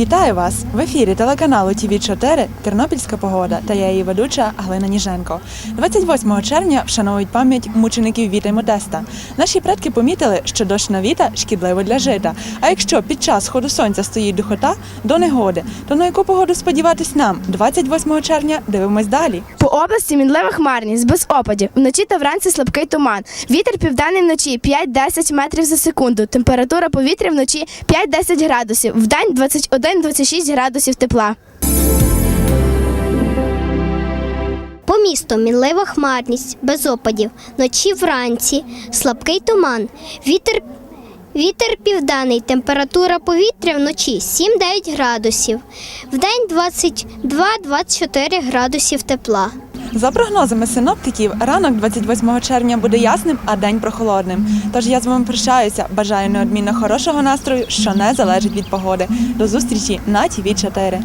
Вітаю вас в ефірі телеканалу ТВ 4 Тернопільська погода та я її ведуча Галина Ніженко. 28 червня вшановують пам'ять мучеників Віта й Модеста. Наші предки помітили, що дощ на віта шкідливо для жита. А якщо під час сходу сонця стоїть духота до негоди, то на яку погоду сподіватись нам? 28 червня дивимось далі. По області мінлива хмарність без опадів. Вночі та вранці слабкий туман. Вітер південний вночі 5-10 метрів за секунду. Температура повітря вночі 5-10 градусів. Вдень 21-26 градусів тепла. По місту мінлива хмарність, без опадів, вночі вранці, слабкий туман, вітер, вітер південний, температура повітря вночі 7-9 градусів, вдень 22-24 градусів тепла. За прогнозами синоптиків, ранок 28 червня буде ясним, а день прохолодним. Тож я з вами прощаюся. Бажаю неодмінно хорошого настрою, що не залежить від погоди. До зустрічі на ТВ 4